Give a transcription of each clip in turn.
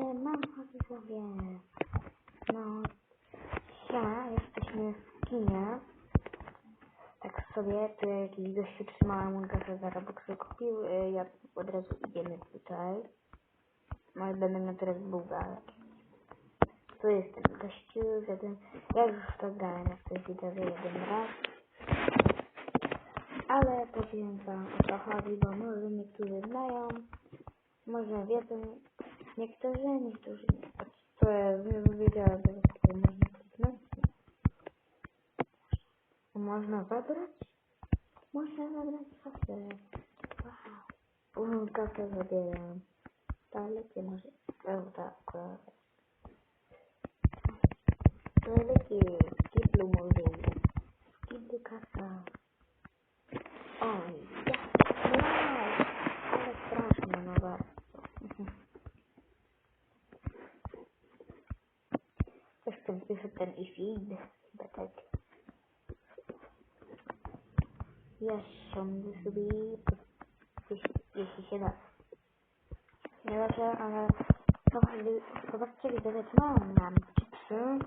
mam sobie. No, ja jesteśmy w kinie. Tak sobie, jakiś gościu trzymała mój kasę za Robuxy kupił, y, ja od razu idziemy tutaj. No i będę miał teraz bułgarek. Tu jest ten gościu, jeden, ja już to grałem, jak to widzę, jeden raz. Ale powiem wam o co chodzi, bo może niektórzy znają, może wiedzą, niektórzy, niektórzy nie. A To jest wiedziała, że to można kliknąć. Można zabrać? Można zabrać kasę. Wow. Uuu, kasę zabieram. Daleki może. O, tak, akurat. Daleki. Kiblu może. Kiblu kasa. Oj, ja. Wow. Ale strasznie, no bardzo. Coś tam pisze ten i feed. Chyba tak. Ja siądę sobie, jeśli, się da. Nie dobrze, ale zobaczcie, zobaczcie widzowie, co mam. Mam chipsy,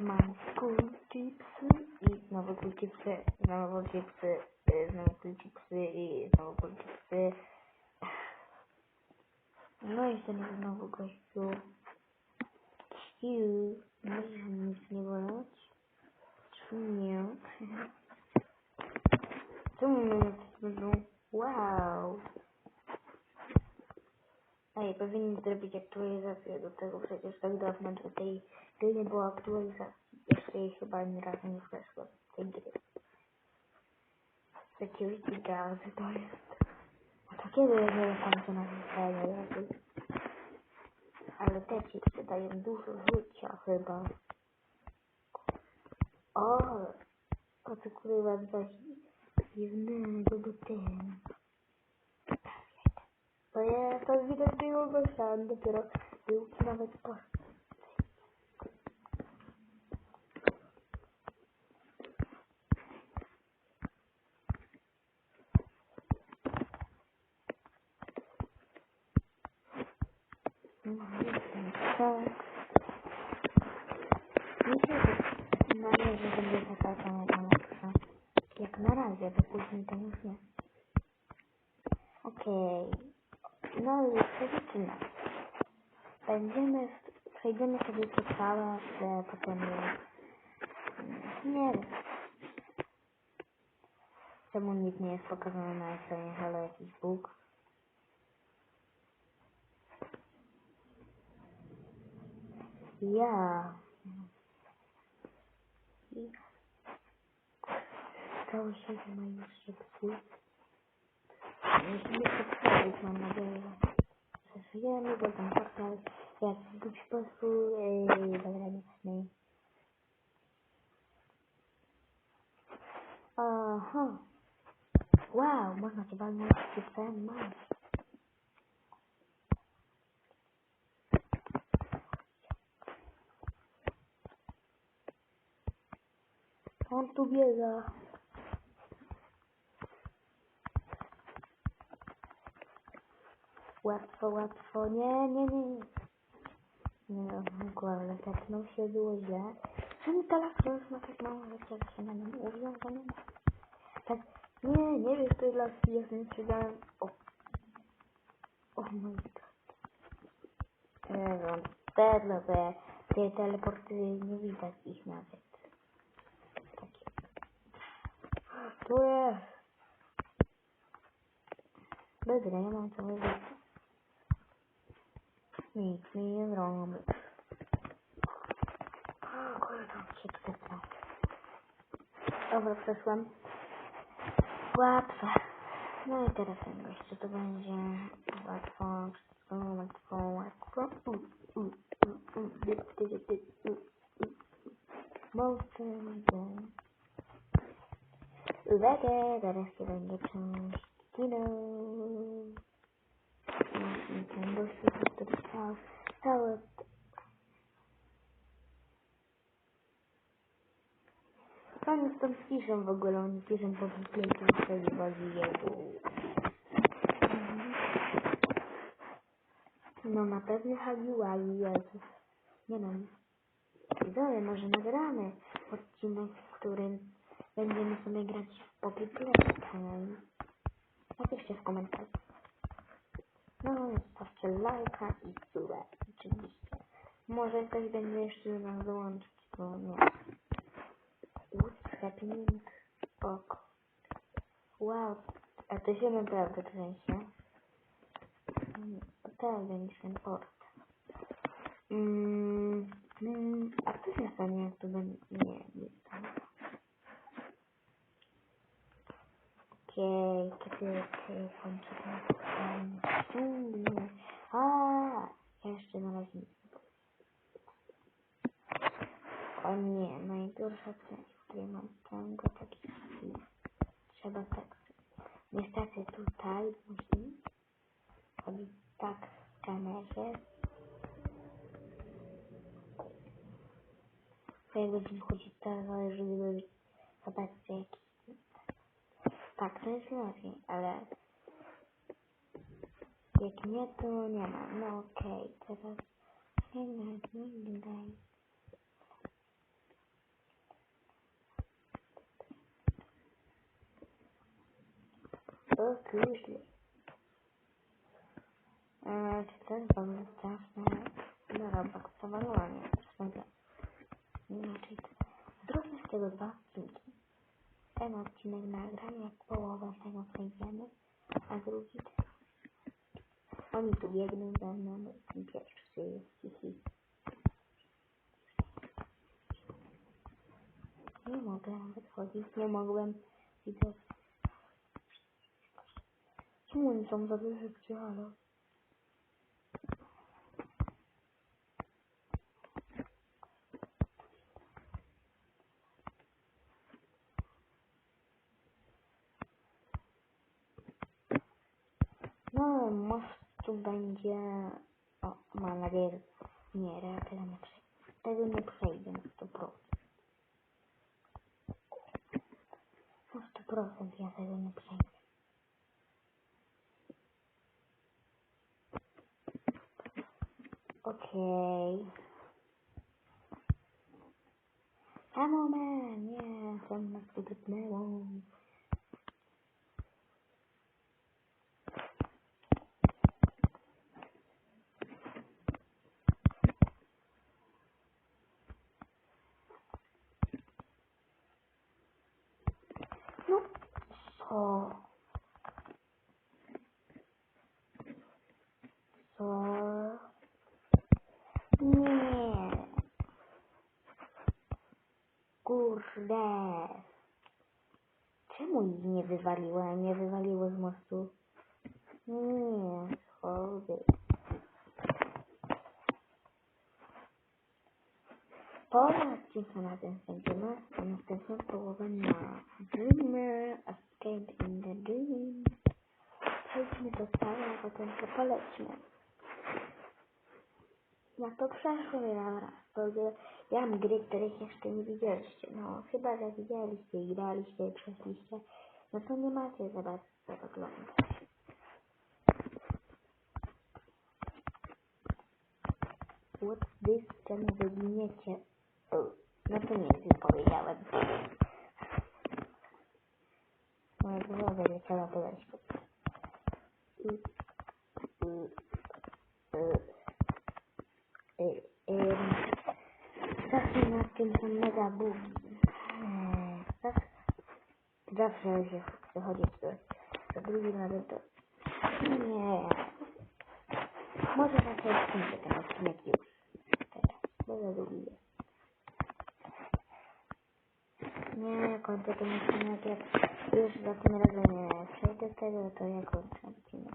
mam cool chipsy i znowu cool chipsy, znowu chipsy, y, znowu cool chipsy i znowu cool chipsy. No i ten znowu gościu. Ciu, możesz nic nie boleć? Czy nie? Czemu mnie będą? Wow. Ej, powinien zrobić aktualizację do tego, przecież tak dawno do tej gry nie było aktualizacji. Jeszcze jej chyba ani razu nie weszło do tej gry. Security Guard to jest. A to kiedy nie tam się nazywają chipsy dają dużo życia chyba. O, o co kurwa coś dziwnego, bo ten. To ja to widać było gościa, on dopiero był nawet po. No, tak. Myślę, że na razie będzie taka sama pomoca. Jak na razie, bo później to już nie. Okej. No i przeczytam. Będziemy, przejdziemy sobie to całe, że potem nie. Czemu nic nie jest pokazane na ekranie, ale jakiś bóg. Ja. I Stało się, że ma już szybciej. Musimy się przeżyć, mam nadzieję, że przeżyjemy, bo ten portal w jakiś sposób yy, zagraniczny. Aha. Wow, można się walnąć chipsem, mam. On tu biega. Łatwo, łatwo. Nie, nie, nie. Nie, nie no, ale tepnął się, było źle. Czemu laska już ma tak mało się na nim uwiązane? Tak, nie, nie wiesz tej laski, ja nie siedziałem. O. O mój god. Nie wiem, te teleporty nie widać ich nawet. Takie. Tu jest. Dobra, ja mam co mówić. Nic mi nie zrobię. O, kurde, tam się tutaj trafi. Dobra, przeszłam. Łatwe. No i teraz Uwaga, zaraz się będzie kino. Właśnie ten gościu to trwał całe... Co oni stąd piszą w ogóle? Oni piszą po bibliotece i chodzi jego. No na pewno Hagiwagi, Jezus. Nie wiem. Widzowie, może nagramy odcinek, w którym będziemy sobie grać w Poppy Playtime. Napiszcie w komentarzu. No, zostawcie lajka i subę, oczywiście. Może ktoś będzie jeszcze do nas dołączyć, bo nie. What's happening? Wow, a to się naprawdę trzęsie. Mm, Naprawdę niż ten port. Mm, mm, a co się stanie, jak to będzie... Nie, nie stanie. Okej, kiedy kiedy kończy ten ciągnie. A, jeszcze na razie nic. O nie, najgorsza część, w której mam ciągle taki skill. Trzeba tak. Niestety tutaj musi chodzić tak w kamerze. To jak będziemy chodzić tak, ale żeby zobaczyć jaki. Tak, to jest lepiej, ale jak nie, to nie ma. No okej, teraz nie daj, nie daj. O kurczę. Eee, czy jest bardzo straszne? No Roblox, powalowanie. Zresztą inaczej to. Zróbmy z tego dwa odcinki. Ten odcinek nagram, jak połowę tego przejdziemy, a drugi ten. Oni tu biegną ze mną, ten pierwszy, hihi. Nie mogę nawet chodzić, nie mogłem widzieć. Czemu oni są za szybcy, halo? No, most tu będzie... O, mam nadzieję. Nie, reakcja nie przejdzie. Tego nie przejdę na 100%. Na 100% ja tego nie przejdę. Okej. A moment, nie, co nas tu wypnęło. No, co? Co? Nie. Kurde. Czemu ich nie wywaliło, nie wywaliło z mostu? Nie, schody. Połowa odcinka na ten skończymy, a następną połowę na Dreamer Escape in the Dream. Przejdźmy do stałe, a potem to polećmy. Jak to przeszło, raz. Ogóle ja mam gry, których jeszcze nie widzieliście. No, chyba, że widzieliście i graliście i przeszliście, no to nie macie za bardzo oglądać. What's this? Czemu wyginiecie? No to nie wiem, powiedziałem. Moja głowa leciała do leśku. I- i- y- y- ym, Zawsze na tym są mega bugi. Eee, Zawsze, zawsze się przechodzi do, do drugiej rady to... Nie. Może na to skończę ten odcinek już. Teraz, długi jest. Nie, kończę ten odcinek, jak już za tym razem nie przejdę tego, to ja kończę odcinek.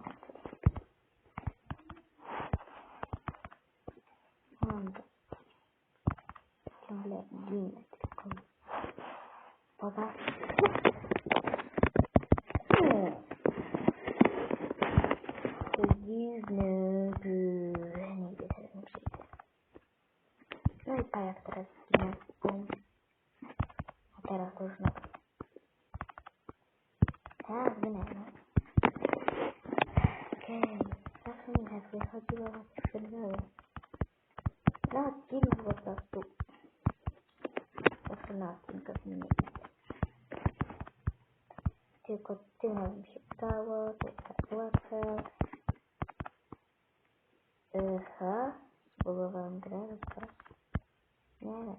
Mam to. Ciągle ginę tylko. Poza... Nie. Dziwny, nigdy teraz nie przyjdę. No i pajak teraz zginę. Bum. A teraz to już na... Tak, zginę, no. Okej, zawsze mi tak wychodziło, tylko tym razem się udało, to jest tak łatwe. Aha, spróbowałem grę, teraz. Nie wiem.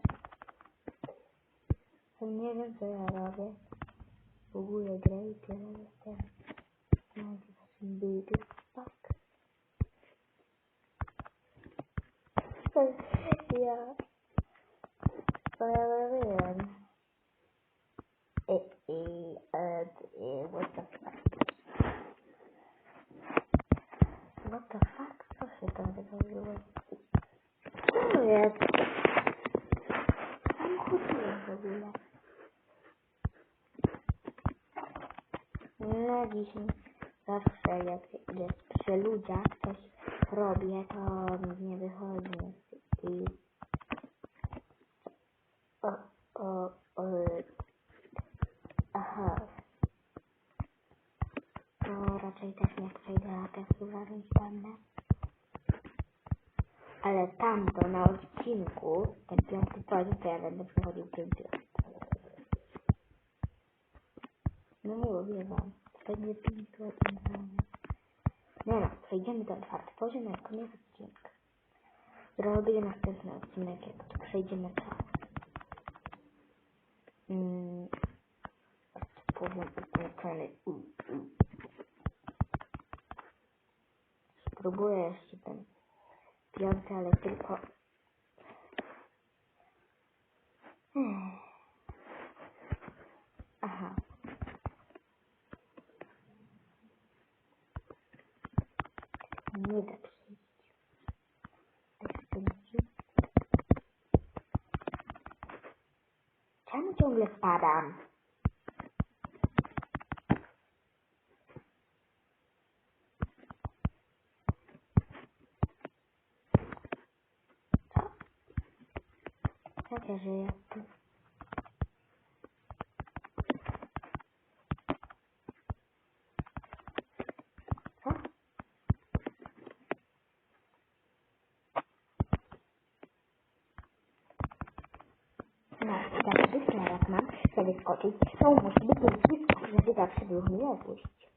Nie wiem co ja robię. Próbuję grę i tyle jestem. No, big fuck. Ja. Co ja robiłem? I, i, e, i, what the fuck? What the fuck? Co się tam wydarzyło? Co jest? Tam chodziłem w ogóle. No dzisiaj zawsze jak jest przy ludziach coś robię, to nie wychodzi. I o, o, o, aha. To raczej też nie przejdę na te suwary zdalne. Ale tamto na odcinku, ten piąty poziom, to ja będę przechodził pięciu. No mówię wam. Będzie pięciu odcinków. Nie no, przejdziemy do czwarty poziom na koniec odcinka. Zrobię następny odcinek, jak to przejdziemy czas. Mm. Poziom ukończony. Spróbuję jeszcze ten piąty, ale tylko... Hmm. Aha. Nie da przejść. Tak spędził. Czemu ciągle spadam? Co? Jak ja żyję? Co? No, i tak już teraz mam sobie skoczyć. To musi wyskoczyć, żeby zawsze było mnie odpuścić.